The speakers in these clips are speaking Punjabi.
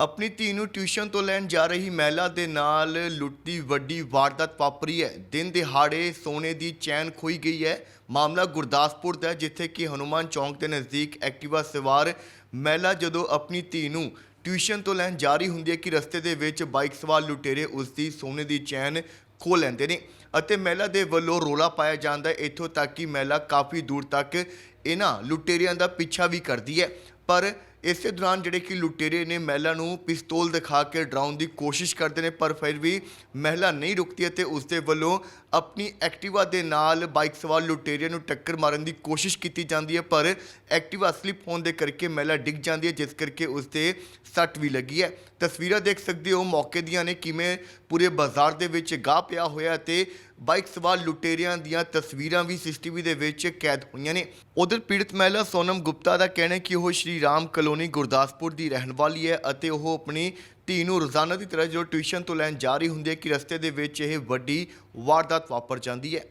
ਆਪਣੀ ਧੀ ਨੂੰ ਟਿਊਸ਼ਨ ਤੋਂ ਲੈਣ ਜਾ ਰਹੀ ਮਹਿਲਾ ਦੇ ਨਾਲ ਲੁੱਟ ਵੱਡੀ ਵਾਰਦਾਤ ਵਾਪਰੀ ਹੈ। ਦਿਨ ਦਿਹਾੜੇ ਸੋਨੇ ਦੀ ਚੈਨ ਖੋਈ ਗਈ ਹੈ। ਮਾਮਲਾ ਗੁਰਦਾਸਪੁਰ ਦਾ ਜਿੱਥੇ ਕਿ ਹਨੂਮਾਨ ਚੌਂਕ ਦੇ ਨਜ਼ਦੀਕ ਐਕਟਿਵਾ ਸਵਾਰ ਮਹਿਲਾ ਜਦੋਂ ਆਪਣੀ ਧੀ ਨੂੰ ਟਿਊਸ਼ਨ ਤੋਂ ਲੈਣ ਜਾ ਰਹੀ ਹੁੰਦੀ ਹੈ ਕਿ ਰਸਤੇ ਦੇ ਵਿੱਚ ਬਾਈਕ ਸਵਾਰ ਲੁਟੇਰੇ ਉਸ ਦੀ ਸੋਨੇ ਦੀ ਚੈਨ ਖੋਹ ਲੈਂਦੇ ਨੇ। ਅਤੇ ਮਹਿਲਾ ਦੇ ਵੱਲੋਂ ਰੋਲਾ ਪਾਇਆ ਜਾਂਦਾ ਹੈ। ਇੱਥੋਂ ਤੱਕ ਕਿ ਮਹਿਲਾ ਕਾਫੀ ਦੂਰ ਤੱਕ ਇਹਨਾਂ ਲੁਟੇਰਿਆਂ ਦਾ ਪਿੱਛਾ ਵੀ ਕਰਦੀ ਹੈ। ਪਰ ਇਸੇ ਦੌਰਾਨ ਜਿਹੜੇ ਕਿ ਲੁਟੇਰੇ ਨੇ ਮਹਿਲਾ ਨੂੰ ਪਿਸਤੌਲ ਦਿਖਾ ਕੇ ਡਰਾਉਣ ਦੀ ਕੋਸ਼ਿਸ਼ ਕਰਦੇ ਨੇ, ਪਰ ਫਿਰ ਵੀ ਮਹਿਲਾ ਨਹੀਂ ਰੁਕਦੀ ਅਤੇ ਉਸ ਦੇ ਵੱਲੋਂ ਆਪਣੀ ਐਕਟਿਵਾ ਦੇ ਨਾਲ ਬਾਈਕ ਸਵਾਰ ਲੁਟੇਰਿਆਂ ਨੂੰ ਟੱਕਰ ਮਾਰਨ ਦੀ ਕੋਸ਼ਿਸ਼ ਕੀਤੀ ਜਾਂਦੀ ਹੈ। ਪਰ ਐਕਟਿਵਾ ਸਲਿਪ ਹੋਣ ਦੇ ਕਰਕੇ ਮਹਿਲਾ ਡਿੱਗ ਜਾਂਦੀ ਹੈ, ਜਿਸ ਕਰਕੇ ਉਸ ਤੇ ਸੱਟ ਵੀ ਲੱਗੀ ਹੈ। ਤਸਵੀਰਾਂ ਦੇਖ ਸਕਦੇ ਹੋ ਮੌਕੇ ਦੀਆਂ ਨੇ ਕਿਵੇਂ ਪੂਰੇ ਬਾਜ਼ਾਰ ਦੇ ਵਿੱਚ ਗਾਹ ਪਿਆ ਹੋਇਆ ਤੇ ਬਾਈਕ ਸਵਾਰ ਲੁਟੇਰਿਆਂ ਦੀਆਂ ਤਸਵੀਰਾਂ ਵੀ ਸੀਸੀਟੀਵੀ ਦੇ ਵਿੱਚ ਕੈਦ ਹੋਈਆਂ ਨੇ। ਉਧਰ ਪੀੜਤ ਮਹਿਲਾ ਸੋਨਮ ਗੁਪਤਾ ਦਾ ਕਹਿਣਾ ਹੈ ਕਿ ਉਹ ਸ਼੍ਰੀ ਰਾਮ ਕਲੋਨੀ ਗੁਰਦਾਸਪੁਰ ਦੀ ਰਹਿਣ ਵਾਲੀ ਹੈ ਅਤੇ ਉਹ ਆਪਣੀ ਧੀ ਨੂੰ ਰੋਜ਼ਾਨਾ ਦੀ ਤਰ੍ਹਾਂ ਜਦੋਂ ਟਿਊਸ਼ਨ ਤੋਂ ਲੈਣ ਜਾ ਰਹੀ ਹੁੰਦੀ ਹੈ ਕਿ ਰਸਤੇ ਦੇ ਵਿੱਚ ਇਹ ਵੱਡੀ ਵਾਰਦਾਤ ਵਾਪਰ ਜਾਂਦੀ ਹੈ।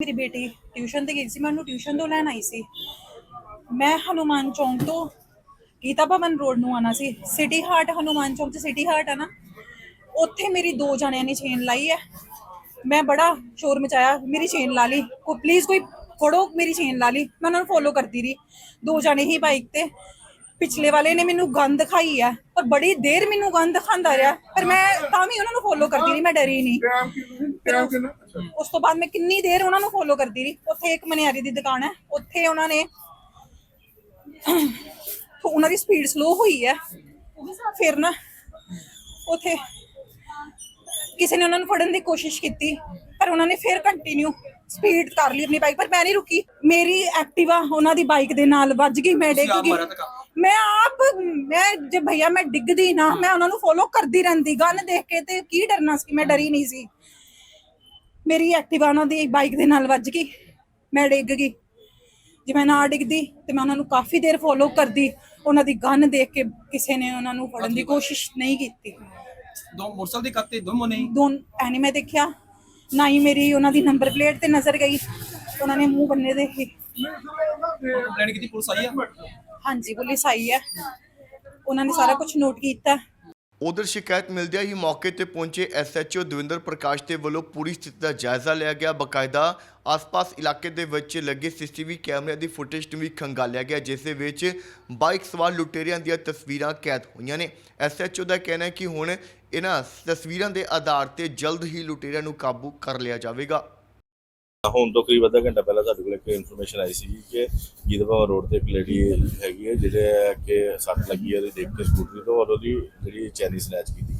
ਮੇਰੀ ਬੇਟੀ ਟਿਊਸ਼ਨ ਤੇ ਗਈ ਸੀ, ਮੈਂ ਉਹਨੂੰ ਟਿਊਸ਼ਨ ਤੋਂ ਲੈਣ ਆਈ ਸੀ। ਮੈਂ ਹਨੂਮਾਨ ਚੌਂਕ ਤੋਂ ਗੀਤਾ ਭਵਨ ਰੋਡ ਨੂੰ ਆਣਾ ਸੀ। ਸਿਟੀ ਹਾਰਟ ਹਨੂਮਾਨ ਚੌਂਕ ਤੇ ਸਿਟੀ ਹਾਰਟ ਹੈ ਨਾ, ਉੱਥੇ ਮੇਰੀ ਦੋ ਜਣਿਆਂ ਨੇ ਚੇਨ ਲਾਈ ਹੈ। ਮੈਂ ਬੜਾ ਸ਼ੋਰ ਮਚਾਇਆ ਮੇਰੀ ਚੇਨ ਲਾ ਲਈ। ਕੋ ਪਲੀਜ਼ ਕੋਈ ਫੜੋ ਮੇਰੀ ਚੇਨ ਲਾ ਲਈ। ਮੈਂ ਉਹਨਾਂ ਨੂੰ ਫੋਲੋ ਕਰਦੀ ਰਹੀ। ਦੋ ਜਣੇ ਹੀ ਬਾਈਕ ਤੇ। ਪਿਛਲੇ ਵਾਲੇ ਨੇ ਮੈਨੂੰ ਗੰਦ ਖਾਈ ਹੈ ਪਰ ਬੜੀ ਦੇਰ ਮੈਨੂੰ ਗੰਦ ਖਾਂਦਾ ਰਿਹਾ। ਪਰ ਮੈਂ ਤਾਂ ਵੀ ਉਹਨਾਂ ਨੂੰ ਫੋਲੋ ਕਰਦੀ ਰਹੀ ਮੈਂ ਡਰੀ ਨਹੀਂ। ਉਸ ਤੋਂ ਬਾਅਦ ਮੈਂ ਕਿੰਨੀ ਦੇਰ ਉਹਨਾਂ ਨੂੰ ਫੋਲੋ ਕਰਦੀ ਰਹੀ। ਉੱਥੇ ਇੱਕ ਮਨਿਆਰੀ ਦੀ ਦੁਕਾਨ ਹੈ। ਉੱਥੇ ਉਹਨਾਂ ਨੇ ਉਹਨਾਂ ਦੀ ਸਪੀਡ ਸਲੋ ਹੋਈ ਹੈ। ਫਿਰ ਨਾ ਉੱਥੇ ਕਿਸੇ ਨੇ ਉਹਨਾਂ ਨੂੰ ਫੜਨ ਦੀ ਕੋਸ਼ਿਸ਼ ਕੀਤੀ ਪਰ ਉਹਨਾਂ ਨੇ ਫਿਰ ਕੰਟੀਨਿਊ ਸਪੀਡ ਕਰ ਲਈ ਆਪਣੀ ਬਾਈਕ ਪਰ ਮੈਂ ਨਹੀਂ ਰੁਕੀ। ਮੇਰੀ ਐਕਟਿਵਾ ਉਹਨਾਂ ਦੀ ਬਾਈਕ ਦੇ ਨਾਲ ਵੱਜ ਗਈ ਮੈਂ ਡਿੱਗ ਗਈ। ਮੈਂ ਆਪ ਮੈਂ ਜੇ ਭਈਆ ਮੈਂ ਡਿੱਗਦੀ ਨਾ ਮੈਂ ਉਹਨਾਂ ਨੂੰ ਫੋਲੋ ਕਰਦੀ ਰਹਿੰਦੀ ਗਨ ਦੇਖ ਕੇ ਤੇ ਕੀ ਡਰਨਾ ਸੀ ਮੈਂ ਡਰੀ ਨਹੀਂ ਸੀ। ਮੇਰੀ ਐਕਟਿਵਾ ਉਹਨਾਂ ਦੀ ਬਾਈਕ ਦੇ ਨਾਲ ਵੱਜ ਗਈ ਮੈਂ ਡਿੱਗ ਗਈ। ਜੇ ਮੈਂ ਨਾ ਡਿੱਗਦੀ ਤੇ ਮੈਂ ਉਹਨਾਂ ਨੂੰ ਕਾਫੀ ਦੇਰ ਫੋਲੋ ਕਰਦੀ ਉਹਨਾਂ ਦੀ ਗਨ ਦੇਖ ਕੇ ਕਿਸੇ ਨੇ ਉਹਨਾਂ ਨੂੰ ਫੜਨ ਦੀ ਕੋਸ਼ਿਸ਼ ਨਹੀਂ ਕੀਤੀ। ਦੋ ਮੋਟਰਸਾਈਕਲ ਦੀ ਕੱਤੇ ਦੋ ਮੋਨੇ ਦੋਨ ਐਨੀ ਮੈਂ ਦੇਖਿਆ ਨਾ ਹੀ ਮੇਰੀ ਉਹਨਾਂ ਦੀ ਨੰਬਰ ਪਲੇਟ ਤੇ ਨਜ਼ਰ ਗਈ ਉਹਨਾਂ ਨੇ ਮੂੰਹ ਬੰਨੇ ਦੇ ਕੰਪਲੇਂਟ ਕੀਤੀ ਪੁਲਿਸ ਆਈ ਆ? ਹਾਂਜੀ ਪੁਲਿਸ ਆਈ ਹੈ ਉਹਨਾਂ ਨੇ ਸਾਰਾ ਕੁਝ ਨੋਟ ਕੀਤਾ। ਉਧਰ ਸ਼ਿਕਾਇਤ ਮਿਲਦਿਆਂ ਹੀ ਮੌਕੇ ਤੇ ਪਹੁੰਚੇ ਐਸਐਚਓ ਦਵਿੰਦਰ ਪ੍ਰਕਾਸ਼ ਦੇ ਵੱਲੋਂ ਪੂਰੀ ਸਥਿਤੀ ਦਾ ਜਾਇਜ਼ਾ ਲਿਆ ਗਿਆ। ਬਕਾਇਦਾ ਆਸ-ਪਾਸ ਇਲਾਕੇ ਦੇ ਵਿੱਚ ਲੱਗੇ ਸੀਸੀਟੀਵੀ ਕੈਮਰਿਆਂ ਦੀ ਫੁਟੇਜ ਨੂੰ ਵੀ ਖੰਗਾਲਿਆ ਗਿਆ ਜਿਸ ਦੇ ਵਿੱਚ ਬਾਈਕ ਸਵਾਰ ਲੁਟੇਰਿਆਂ ਦੀਆਂ ਤਸਵੀਰਾਂ ਕੈਦ ਹੋਈਆਂ ਨੇ। ਐਸਐਚਓ ਦਾ ਕਹਿਣਾ ਹੈ ਕਿ ਹੁਣ ਇਹਨਾਂ ਤਸਵੀਰਾਂ ਦੇ ਆਧਾਰ ਤੇ ਜਲਦ ਹੀ ਲੁਟੇਰਿਆਂ ਨੂੰ ਕਾਬੂ ਕਰ ਲਿਆ ਜਾਵੇਗਾ। ਹੁਣ ਤੋਂ ਕਰੀਬ ਅੱਧਾ ਘੰਟਾ ਪਹਿਲਾਂ ਸਾਡੇ ਕੋਲ ਇੱਕ ਇਨਫੋਰਮੇਸ਼ਨ ਆਈ ਸੀ ਕਿ ਗੀਤਭਵਨ ਰੋਡ ਤੇ ਇੱਕ ਲੇਡੀ ਹੈਗੀ ਹੈ, ਜਿਹੜੇ ਕਿ ਸੱਟ ਲੱਗੀ ਹੈ ਤੇ ਦੇਖ ਕੇ ਸਕੂਟਰੀ ਤੋਂ ਔਰ ਉਹਦੀ ਜਿਹੜੀ ਚੈਨੀ ਸਨੈਚ ਕੀਤੀ।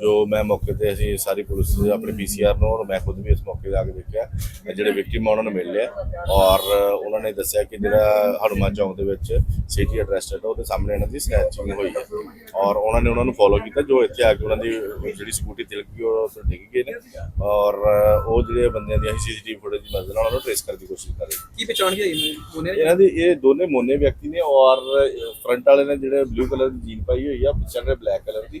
ਜੋ ਮੈਂ ਮੌਕੇ ਤੇ ਅਸੀਂ ਸਾਰੀ ਪੁਲਿਸ ਆਪਣੇ ਪੀਸੀਆਰ ਨੂੰ ਔਰ ਮੈਂ ਖੁਦ ਵੀ ਇਸ ਮੌਕੇ ਤੇ ਆ ਕੇ ਦੇਖਿਆ ਜਿਹੜੇ ਵਿਕਟਿਮ ਉਹਨਾਂ ਨੂੰ ਮਿਲ ਲਿਆ ਔਰ ਉਹਨਾਂ ਨੇ ਦੱਸਿਆ ਕਿ ਜਿਹੜਾ ਹਨੂਮਾਨ ਚੌਂਕ ਦੇ ਵਿੱਚ ਸਿਟੀ ਐਡਰੈਸ ਹੈ ਉਹਦੇ ਸਾਹਮਣੇ ਇਹਨਾਂ ਦੀ ਸਨੈਚਿੰਗ ਹੋਈ ਹੈ ਔਰ ਉਹਨਾਂ ਨੇ ਉਹਨਾਂ ਨੂੰ ਫੋਲੋ ਕੀਤਾ ਜੋ ਇੱਥੇ ਆ ਕੇ ਉਹਨਾਂ ਦੀ ਜਿਹੜੀ ਸਕੂਟੀ ਤਿਲਕ ਗਈ ਉਹ ਉੱਥੇ ਡਿੱਗ ਗਏ ਨੇ ਔਰ ਉਹ ਜਿਹੜੇ ਬੰਦਿਆਂ ਦੀ ਸੀਸੀਟੀਵੀ ਫੁਟੇਜ ਦੀ ਮਦਦ ਨਾਲ ਉਹਨਾਂ ਨੂੰ ਟ੍ਰੇਸ ਕਰਨ ਦੀ ਕੋਸ਼ਿਸ਼ ਕਰ ਰਹੇ ਕੀ ਪਛਾਣ ਇਹਨਾਂ ਮੋਨੇ ਇਹਨਾਂ ਦੀ ਇਹ ਦੋਨੇ ਮੋਨੇ ਵਿਅਕਤੀ ਨੇ ਔਰ ਫਰੰਟ ਵਾਲੇ ਨੇ ਜਿਹੜੇ ਬਲੂ ਕਲਰ ਦੀ ਜੀਨ ਪਾਈ ਹੋਈ ਆ ਪਿੱਛੇ ਨੇ ਬਲੈਕ ਕਲਰ ਦੀ।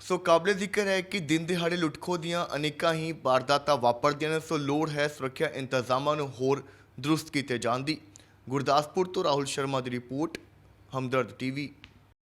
ਸੋ ਕਾਬਲੇ ਜ਼ਿਕਰ ਹੈ ਕਿ ਦਿਨ ਦਿਹਾੜੇ ਲੁੱਟਖੋ ਦੀਆਂ ਅਨੇਕਾਂ ਹੀ ਵਾਰਦਾਤਾਂ ਵਾਪਰਦੀਆਂ ਨੇ, ਸੋ ਲੋੜ ਹੈ ਸੁਰੱਖਿਆ ਇੰਤਜ਼ਾਮਾਂ ਨੂੰ ਹੋਰ ਦਰੁਸਤ ਕੀਤੇ ਜਾਣ ਦੀ। ਗੁਰਦਾਸਪੁਰ ਤੋਂ ਰਾਹੁਲ ਸ਼ਰਮਾ ਦੀ ਰਿਪੋਰਟ, ਹਮਦਰਦ ਟੀਵੀ।